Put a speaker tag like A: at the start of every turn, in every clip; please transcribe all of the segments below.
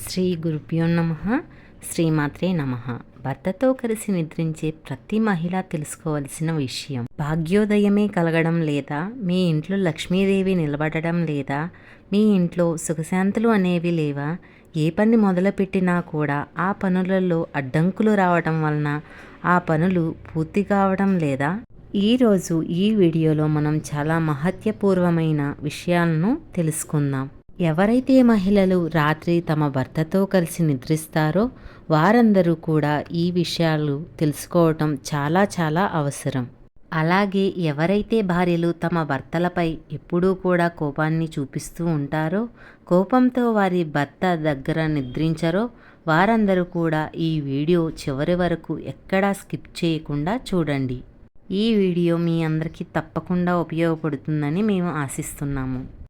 A: శ్రీ గురుభ్యో నమ శ్రీమాత్రే నమ. భర్తతో కలిసి నిద్రించే ప్రతి మహిళ తెలుసుకోవలసిన విషయం. భాగ్యోదయమే కలగడం లేదా మీ ఇంట్లో లక్ష్మీదేవి నిలబడడం లేదా మీ ఇంట్లో సుఖశాంతులు అనేవి లేవా? ఏ పని మొదలుపెట్టినా కూడా ఆ పనులలో అడ్డంకులు రావడం వలన ఆ పనులు పూర్తి కావడం లేదా? ఈరోజు ఈ వీడియోలో మనం చాలా మహత్యపూర్వమైన విషయాలను తెలుసుకుందాం. ఎవరైతే మహిళలు రాత్రి తమ భర్తతో కలిసి నిద్రిస్తారో వారందరూ కూడా ఈ విషయాలు తెలుసుకోవటం చాలా చాలా అవసరం. అలాగే ఎవరైతే భార్యలు తమ భర్తలపై ఎప్పుడూ కూడా కోపాన్ని చూపిస్తూ ఉంటారో కోపంతో వారి భర్త దగ్గర నిద్రించరో వారందరూ కూడా ఈ వీడియో చివరి వరకు ఎక్కడా స్కిప్ చేయకుండా చూడండి. ఈ వీడియో మీ అందరికీ తప్పకుండా ఉపయోగపడుతుందని మేము ఆశిస్తున్నాము.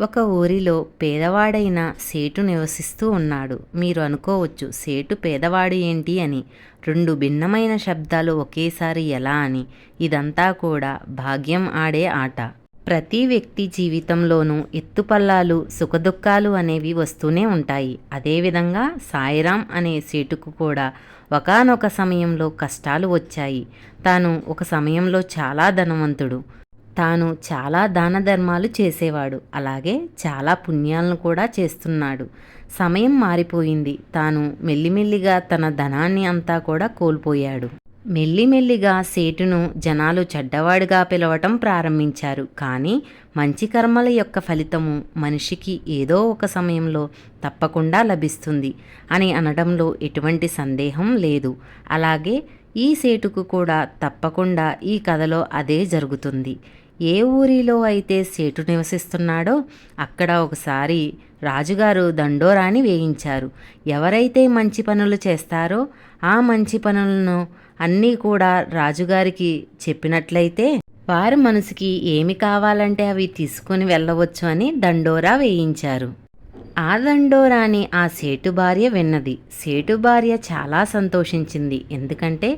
A: ఒక ఊరిలో పేదవాడైన సేటు నివసిస్తూ ఉన్నాడు. మీరు అనుకోవచ్చు సేటు పేదవాడు ఏంటి అని? రెండు భిన్నమైన శబ్దాలు ఒకేసారి ఎలా అని? ఇదంతా కూడా భాగ్యం ఆడే ఆట. ప్రతి వ్యక్తి జీవితంలోనూ ఎత్తుపల్లాలు సుఖదుఖాలు అనేవి వస్తూనే ఉంటాయి. అదేవిధంగా సాయిరాం అనే సేటుకు కూడా ఒకనొక సమయంలో కష్టాలు వచ్చాయి. తాను ఒక సమయంలో చాలా ధనవంతుడు. తాను చాలా దాన ధర్మాలు చేసేవాడు. అలాగే చాలా పుణ్యాలను కూడా చేస్తున్నాడు. సమయం మారిపోయింది. తాను మెల్లిమెల్లిగా తన ధనాన్ని అంతా కూడా కోల్పోయాడు. మెల్లిమెల్లిగా సేటును జనాలు చెడ్డవాడిగా పిలవటం ప్రారంభించారు. కానీ మంచి కర్మల యొక్క ఫలితము మనిషికి ఏదో ఒక సమయంలో తప్పకుండా లభిస్తుంది అని అనడంలో ఎటువంటి సందేహం లేదు. అలాగే ఈ సేటుకు కూడా తప్పకుండా ఈ కథలో అదే జరుగుతుంది. ఏ ఊరిలో అయితే సేటు నివసిస్తున్నాడో అక్కడ ఒకసారి రాజుగారు దండోరాని వేయించారు. ఎవరైతే మంచి పనులు చేస్తారో ఆ మంచి పనులను అన్నీ కూడా రాజుగారికి చెప్పినట్లయితే వారి మనసుకి ఏమి కావాలంటే అవి తీసుకొని వెళ్ళవచ్చు అని దండోరా వేయించారు. ఆ దండోరాని ఆ సేటు భార్య విన్నది. సేటు భార్య చాలా సంతోషించింది. ఎందుకంటే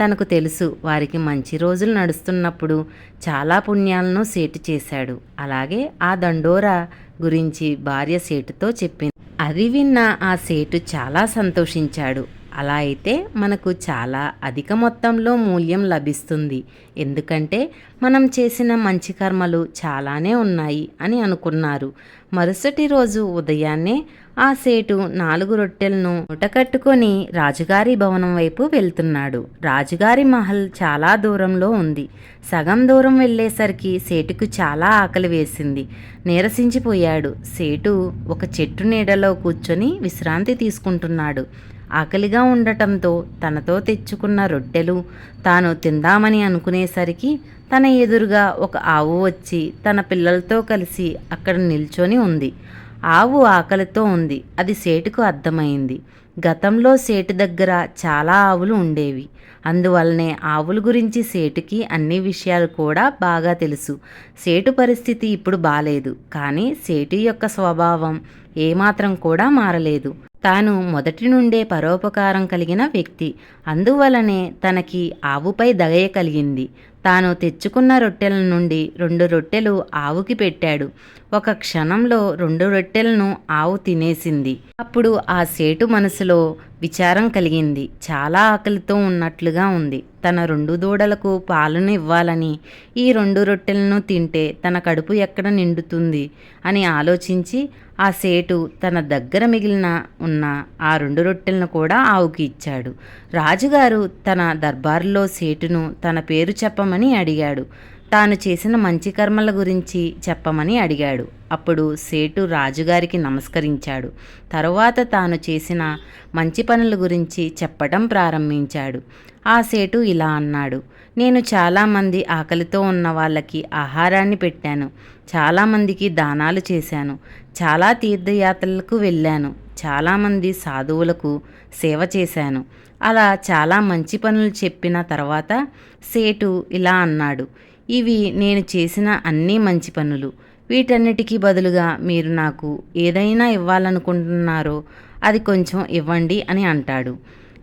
A: తనకు తెలుసు వారికి మంచి రోజులు నడుస్తున్నప్పుడు చాలా పుణ్యాలను సేటు చేశాడు. అలాగే ఆ దండోరా గురించి భార్య సేటుతో చెప్పింది. అది విన్న ఆ సేటు చాలా సంతోషించాడు. అలా అయితే మనకు చాలా అధిక మొత్తంలో మూల్యం లభిస్తుంది. ఎందుకంటే మనం చేసిన మంచి కర్మలు చాలానే ఉన్నాయి అని అనుకున్నారు. మరుసటి రోజు ఉదయాన్నే ఆ సేటు నాలుగు రొట్టెలను ముటకట్టుకొని రాజుగారి భవనం వైపు వెళ్తున్నాడు. రాజుగారి మహల్ చాలా దూరంలో ఉంది. సగం దూరం వెళ్ళేసరికి సేటుకు చాలా ఆకలి వేసింది. నీరసించిపోయాడు. సేటు ఒక చెట్టు నీడలో కూర్చొని విశ్రాంతి తీసుకుంటున్నాడు. ఆకలిగా ఉండటంతో తనతో తెచ్చుకున్న రొట్టెలు తాను తిందామని అనుకునేసరికి తన ఎదురుగా ఒక ఆవు వచ్చి తన పిల్లలతో కలిసి అక్కడ నిల్చొని ఉంది. ఆవు ఆకలితో ఉంది. అది సేటుకు అర్థమైంది. గతంలో సేటు దగ్గర చాలా ఆవులు ఉండేవి. అందువల్లనే ఆవుల గురించి సేటుకి అన్ని విషయాలు కూడా బాగా తెలుసు. సేటు పరిస్థితి ఇప్పుడు బాలేదు. కానీ సేటు యొక్క స్వభావం ఏమాత్రం కూడా మారలేదు. తాను మొదటి నుండే పరోపకారం కలిగిన వ్యక్తి. అందువలనే తనకి ఆవుపై దయ కలిగింది. తాను తెచ్చుకున్న రొట్టెల నుండి రెండు రొట్టెలు ఆవుకి పెట్టాడు. ఒక క్షణంలో రెండు రొట్టెలను ఆవు తినేసింది. అప్పుడు ఆ సేటు మనసులో విచారం కలిగింది. చాలా ఆకలితో ఉన్నట్లుగా ఉంది. తన రెండు దూడలకు పాలను ఇవ్వాలని ఈ రెండు రొట్టెలను తింటే తన కడుపు ఎక్కడ నిండుతుంది అని ఆలోచించి ఆ సేటు తన దగ్గర మిగిలిన ఉన్న ఆ రెండు రొట్టెలను కూడా ఆవుకి ఇచ్చాడు. రాజుగారు తన దర్బారులో సేటును తన పేరు చెప్పమని అడిగాడు. తాను చేసిన మంచి కర్మల గురించి చెప్పమని అడిగాడు. అప్పుడు సేటు రాజుగారికి నమస్కరించాడు. తరువాత తాను చేసిన మంచి పనుల గురించి చెప్పడం ప్రారంభించాడు. ఆ సేటు ఇలా అన్నాడు. నేను చాలామంది ఆకలితో ఉన్న వాళ్ళకి ఆహారాన్ని పెట్టాను. చాలామందికి దానాలు చేశాను. చాలా తీర్థయాత్రలకు వెళ్ళాను. చాలామంది సాధువులకు సేవ చేశాను. అలా చాలా మంచి పనులు చెప్పిన తర్వాత సేటు ఇలా అన్నాడు. ఇవి నేను చేసిన అన్ని మంచి పనులు. వీటన్నిటికీ బదులుగా మీరు నాకు ఏదైనా ఇవ్వాలనుకుంటున్నారో అది కొంచెం ఇవ్వండి అని అంటాడు.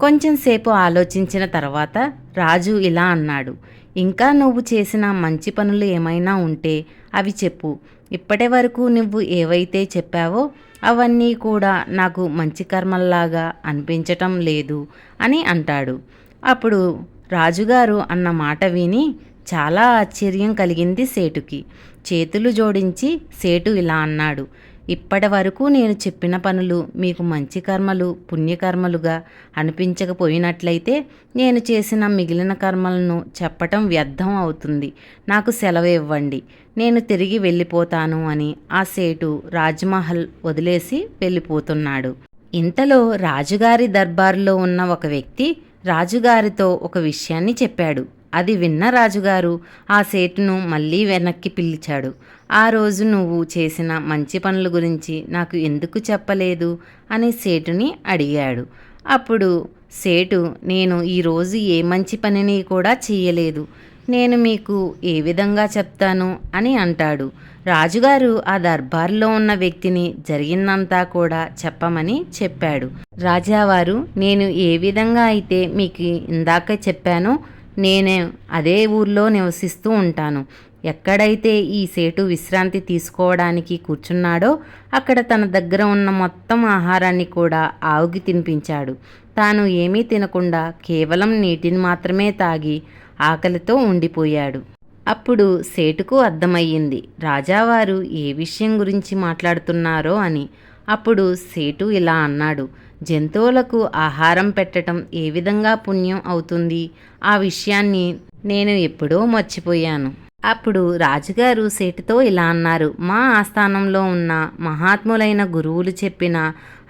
A: కొంచెం సేపు ఆలోచించిన తర్వాత రాజు ఇలా అన్నాడు. ఇంకా నువ్వు చేసిన మంచి పనులు ఏమైనా ఉంటే అవి చెప్పు. ఇప్పటి వరకు నువ్వు ఏవైతే చెప్పావో అవన్నీ కూడా నాకు మంచి కర్మల్లాగా అనిపించటం లేదు అని అంటాడు. అప్పుడు రాజుగారు అన్న మాట విని చాలా ఆశ్చర్యం కలిగింది సేటుకి. చేతులు జోడించి సేటు ఇలా అన్నాడు. ఇప్పటి వరకు నేను చెప్పిన పనులు మీకు మంచి కర్మలు పుణ్యకర్మలుగా అనిపించకపోయినట్లయితే నేను చేసిన మిగిలిన కర్మలను చెప్పటం వ్యర్థం అవుతుంది. నాకు సెలవు ఇవ్వండి. నేను తిరిగి వెళ్ళిపోతాను అని ఆ సేటు రాజ్మహల్ వదిలేసి వెళ్ళిపోతున్నాడు. ఇంతలో రాజుగారి దర్బారులో ఉన్న ఒక వ్యక్తి రాజుగారితో ఒక విషయాన్ని చెప్పాడు. అది విన్న రాజుగారు ఆ సేటును మళ్ళీ వెనక్కి పిలిచాడు. ఆ రోజు నువ్వు చేసిన మంచి పనుల గురించి నాకు ఎందుకు చెప్పలేదు? అని సేటుని అడిగాడు. అప్పుడు సేటు నేను ఈరోజు ఏ మంచి పనిని కూడా చేయలేదు. నేను మీకు ఏ విధంగా చెప్తాను? అని అంటాడు. రాజుగారు ఆ దర్బార్లో ఉన్న వ్యక్తిని జరిగిందంతా కూడా చెప్పమని చెప్పాడు. రాజావారు నేను ఏ విధంగా అయితే మీకు ఇందాక చెప్పానో నేనే అదే ఊర్లో నివసిస్తూ ఉంటాను. ఎక్కడైతే ఈ సేటు విశ్రాంతి తీసుకోవడానికి కూర్చున్నాడో అక్కడ తన దగ్గర ఉన్న మొత్తం ఆహారాన్ని కూడా ఆవుకి తినిపించాడు. తాను ఏమీ తినకుండా కేవలం నీటిని మాత్రమే తాగి ఆకలితో ఉండిపోయాడు. అప్పుడు సేటుకు అర్థమయ్యింది రాజావారు ఏ విషయం గురించి మాట్లాడుతున్నారో అని. అప్పుడు సేటు ఇలా అన్నాడు జంతువులకు ఆహారం పెట్టడం ఏ విధంగా పుణ్యం అవుతుంది? ఆ విషయాన్ని నేను ఎప్పుడో మర్చిపోయాను. అప్పుడు రాజుగారు సేటుతో ఇలా అన్నారు మా ఆస్థానంలో ఉన్న మహాత్ములైన గురువులు చెప్పిన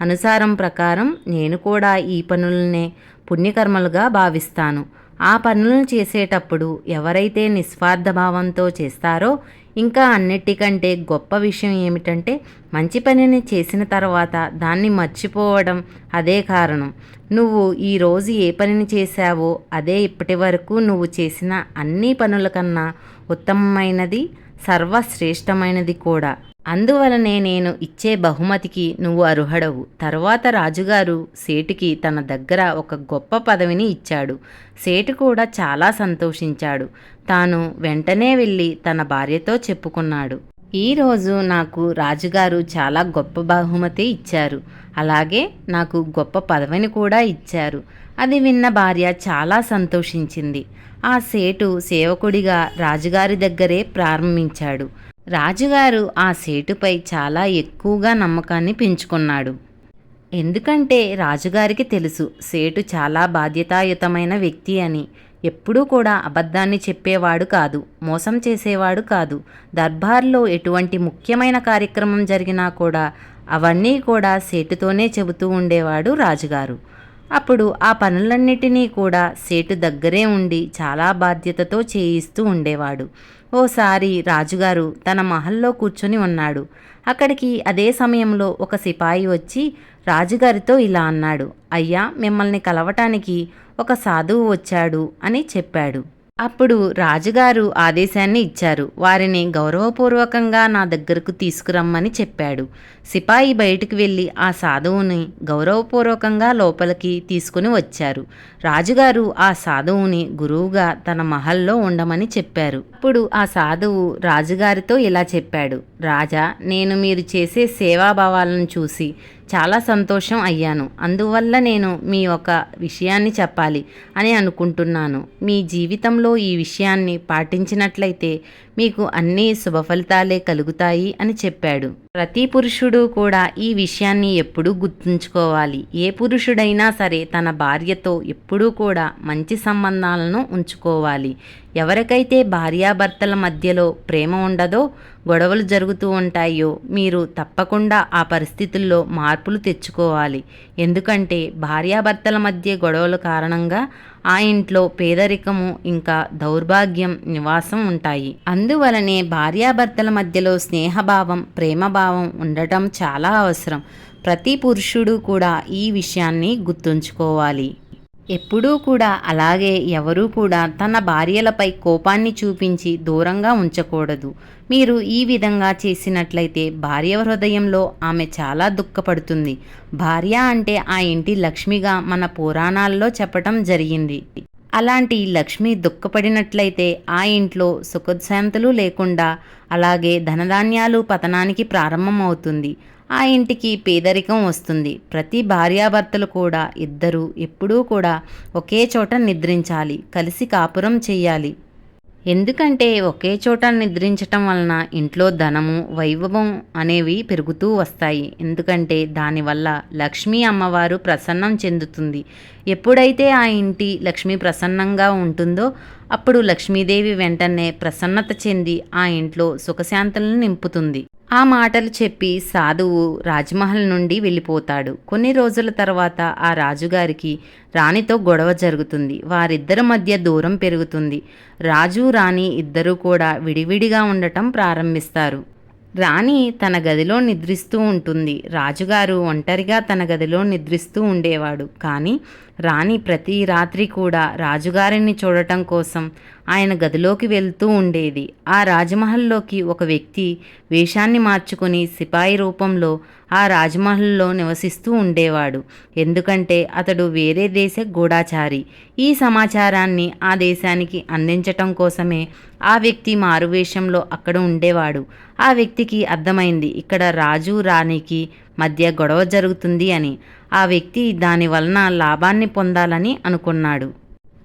A: అనుసారం ప్రకారం నేను కూడా ఈ పనులనే పుణ్యకర్మలుగా భావిస్తాను. ఆ పనులను చేసేటప్పుడు ఎవరైతే నిస్వార్థ భావంతో చేస్తారో ఇంకా అన్నిటికంటే గొప్ప విషయం ఏమిటంటే మంచి పనిని చేసిన తర్వాత దాన్ని మర్చిపోవడం అదే కారణం. నువ్వు ఈరోజు ఏ పనిని చేశావో అదే ఇప్పటి వరకు నువ్వు చేసిన అన్ని పనుల కన్నా ఉత్తమమైనది సర్వశ్రేష్టమైనది కూడా. అందువలనే నేను ఇచ్చే బహుమతికి నువ్వు అర్హుడవు. తర్వాత రాజుగారు సేటుకి తన దగ్గర ఒక గొప్ప పదవిని ఇచ్చాడు. సేటు కూడా చాలా సంతోషించాడు. తాను వెంటనే వెళ్ళి తన భార్యతో చెప్పుకున్నాడు. ఈరోజు నాకు రాజుగారు చాలా గొప్ప బహుమతి ఇచ్చారు. అలాగే నాకు గొప్ప పదవిని కూడా ఇచ్చారు. అది విన్న భార్య చాలా సంతోషించింది. ఆ సేటు సేవకుడిగా రాజుగారి దగ్గరే ప్రారంభించాడు. రాజుగారు ఆ సేటుపై చాలా ఎక్కువగా నమ్మకాన్ని పెంచుకున్నాడు. ఎందుకంటే రాజుగారికి తెలుసు సేటు చాలా బాధ్యతాయుతమైన వ్యక్తి అని. ఎప్పుడూ కూడా అబద్ధాన్ని చెప్పేవాడు కాదు మోసం చేసేవాడు కాదు. దర్బార్లో ఎటువంటి ముఖ్యమైన కార్యక్రమం జరిగినా కూడా అవన్నీ కూడా సేటుతోనే చెబుతూ ఉండేవాడు రాజుగారు. అప్పుడు ఆ పనులన్నిటినీ కూడా సేటు దగ్గరే ఉండి చాలా బాధ్యతతో చేయిస్తూ ఉండేవాడు. ఓసారి రాజుగారు తన మహల్లో కూర్చొని ఉన్నాడు. అక్కడికి అదే సమయంలో ఒక సిపాయి వచ్చి రాజుగారితో ఇలా అన్నాడు. అయ్యా మిమ్మల్ని కలవటానికి ఒక సాధువు వచ్చాడు అని చెప్పాడు. అప్పుడు రాజుగారు ఆదేశాన్ని ఇచ్చారు. వారిని గౌరవపూర్వకంగా నా దగ్గరకు తీసుకురమ్మని చెప్పాడు. సిపాయి బయటికి వెళ్ళి ఆ సాధువుని గౌరవపూర్వకంగా లోపలికి తీసుకుని వచ్చారు. రాజుగారు ఆ సాధువుని గురువుగా తన మహల్లో ఉండమని చెప్పారు. అప్పుడు ఆ సాధువు రాజుగారితో ఇలా చెప్పాడు. రాజా నేను మీరు చేసే సేవాభావాలను చూసి చాలా సంతోషం అయ్యాను. అందువల్ల నేను మీ ఒక విషయాన్ని చెప్పాలి అని అనుకుంటున్నాను. మీ జీవితంలో ఈ విషయాన్ని పాటించినట్లయితే మీకు అన్ని శుభఫలితాలే కలుగుతాయి అని చెప్పాడు. ప్రతి పురుషుడు కూడా ఈ విషయాన్ని ఎప్పుడూ గుర్తుంచుకోవాలి. ఏ పురుషుడైనా సరే తన భార్యతో ఎప్పుడూ కూడా మంచి సంబంధాలను ఉంచుకోవాలి. ఎవరికైతే భార్యాభర్తల మధ్యలో ప్రేమ ఉండదో గొడవలు జరుగుతూ ఉంటాయో మీరు తప్పకుండా ఆ పరిస్థితుల్లో మార్పులు తెచ్చుకోవాలి. ఎందుకంటే భార్యాభర్తల మధ్య గొడవల కారణంగా ఆ ఇంట్లో పేదరికము ఇంకా దౌర్భాగ్యం నివాసం ఉంటాయి. అందువలనే భార్యాభర్తల మధ్యలో స్నేహభావం ప్రేమభావం ఉండటం చాలా అవసరం. ప్రతి పురుషుడు కూడా ఈ విషయాన్ని గుర్తుంచుకోవాలి. ఎప్పుడూ కూడా అలాగే ఎవరూ కూడా తన భార్యలపై కోపాన్ని చూపించి దూరంగా ఉంచకూడదు. మీరు ఈ విధంగా చేసినట్లయితే భార్య హృదయంలో ఆమె చాలా దుఃఖపడుతుంది. భార్య అంటే ఆ ఇంటి లక్ష్మిగా మన పురాణాల్లో చెప్పటం జరిగింది. అలాంటి లక్ష్మి దుఃఖపడినట్లయితే ఆ ఇంట్లో సుఖశాంతులు లేకుండా అలాగే ధనధాన్యాలు పతనానికి ప్రారంభమవుతుంది. ఆ ఇంటికి పేదరికం వస్తుంది. ప్రతి భార్యాభర్తలు కూడా ఇద్దరు ఎప్పుడూ కూడా ఒకే చోట నిద్రించాలి. కలిసి కాపురం చెయ్యాలి ఎందుకంటే ఒకే చోట నిద్రించటం వలన ఇంట్లో ధనము వైభవం అనేవి పెరుగుతూ వస్తాయి. ఎందుకంటే దానివల్ల లక్ష్మీ అమ్మవారు ప్రసన్నం చెందుతుంది. ఎప్పుడైతే ఆ ఇంటి లక్ష్మి ప్రసన్నంగా ఉంటుందో అప్పుడు లక్ష్మీదేవి వెంటనే ప్రసన్నత చెంది ఆ ఇంట్లో సుఖశాంతులను నింపుతుంది. ఆ మాటలు చెప్పి సాధువు రాజ్మహల్ నుండి వెళ్ళిపోతాడు. కొన్ని రోజుల తర్వాత ఆ రాజుగారికి రాణితో గొడవ జరుగుతుంది. వారిద్దరి మధ్య దూరం పెరుగుతుంది. రాజు రాణి ఇద్దరూ కూడా విడివిడిగా ఉండటం ప్రారంభిస్తారు. రాణి తన గదిలో నిద్రిస్తూ ఉంటుంది. రాజుగారు ఒంటరిగా తన గదిలో నిద్రిస్తూ ఉండేవాడు. కానీ రాణి ప్రతి రాత్రి కూడా రాజుగారిని చూడటం కోసం ఆయన గదిలోకి వెళ్తూ ఉండేది. ఆ రాజమహల్లోకి ఒక వ్యక్తి వేషాన్ని మార్చుకుని సిపాయి రూపంలో ఆ రాజమహల్లో నివసిస్తూ ఉండేవాడు. ఎందుకంటే అతడు వేరే దేశ గూఢాచారి. ఈ సమాచారాన్ని ఆ దేశానికి అందించటం కోసమే ఆ వ్యక్తి మారువేషంలో అక్కడ ఉండేవాడు. ఆ వ్యక్తికి అర్థమైంది ఇక్కడ రాజు రాణికి మధ్య గొడవ జరుగుతుంది అని. ఆ వ్యక్తి దాని వలన లాభాన్ని పొందాలని అనుకున్నాడు.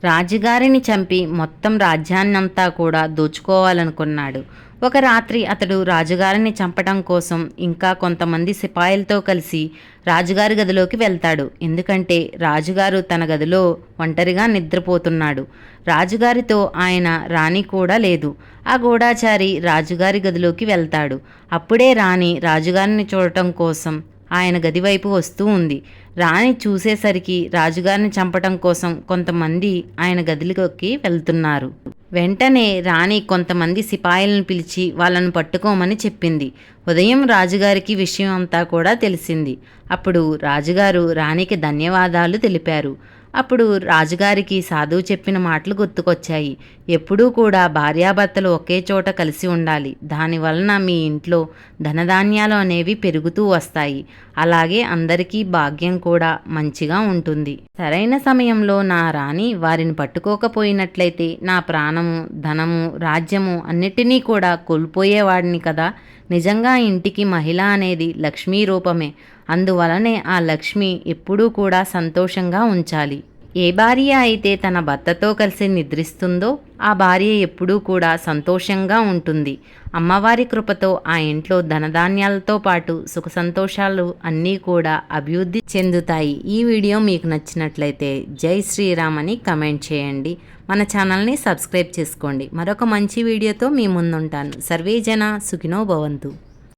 A: రాజుగారిని చంపి మొత్తం రాజ్యాన్నంతా కూడా దోచుకోవాలనుకున్నాడు. ఒక రాత్రి అతడు రాజుగారిని చంపడం కోసం ఇంకా కొంతమంది సిపాయిలతో కలిసి రాజుగారి గదిలోకి వెళ్తాడు. ఎందుకంటే రాజుగారు తన గదిలో ఒంటరిగా నిద్రపోతున్నాడు. రాజుగారితో ఆయన రాణి కూడా లేదు. ఆ గూఢాచారి రాజుగారి గదిలోకి వెళ్తాడు. అప్పుడే రాణి రాజుగారిని చూడటం కోసం ఆయన గదివైపు వస్తూ ఉంది. రాణి చూసేసరికి రాజుగారిని చంపటం కోసం కొంతమంది ఆయన గదిలోకి వెళ్తున్నారు. వెంటనే రాణి కొంతమంది సిపాయిలను పిలిచి వాళ్ళను పట్టుకోమని చెప్పింది. ఉదయం రాజుగారికి విషయం అంతా కూడా తెలిసింది. అప్పుడు రాజుగారు రాణికి ధన్యవాదాలు తెలిపారు. అప్పుడు రాజుగారికి సాధువు చెప్పిన మాటలు గుర్తుకొచ్చాయి. ఎప్పుడూ కూడా భార్యాభర్తలు ఒకే చోట కలిసి ఉండాలి. దానివలన మీ ఇంట్లో ధనధాన్యాలు అనేవి పెరుగుతూ వస్తాయి. అలాగే అందరికీ భాగ్యం కూడా మంచిగా ఉంటుంది. సరైన సమయంలో నా రాణి వారిని పట్టుకోకపోయినట్లయితే నా ప్రాణము ధనము రాజ్యము అన్నిటినీ కూడా కోల్పోయేవాడిని కదా. నిజంగా ఇంటికి మహిళ అనేది లక్ష్మీ రూపమే. అందువలనే ఆ లక్ష్మి ఎప్పుడూ కూడా సంతోషంగా ఉంచాలి. ఏ భార్య అయితే తన భర్తతో కలిసి నిద్రిస్తుందో ఆ భార్య ఎప్పుడూ కూడా సంతోషంగా ఉంటుంది. అమ్మవారి కృపతో ఆ ఇంట్లో ధనధాన్యాలతో పాటు సుఖ సంతోషాలు అన్నీ కూడా అభివృద్ధి చెందుతాయి. ఈ వీడియో మీకు నచ్చినట్లయితే జై శ్రీరామ్ అని కమెంట్ చేయండి. మన ఛానల్ని సబ్స్క్రైబ్ చేసుకోండి. మరొక మంచి వీడియోతో మీ ముందుంటాను. సర్వేజన సుఖినో భవంతు.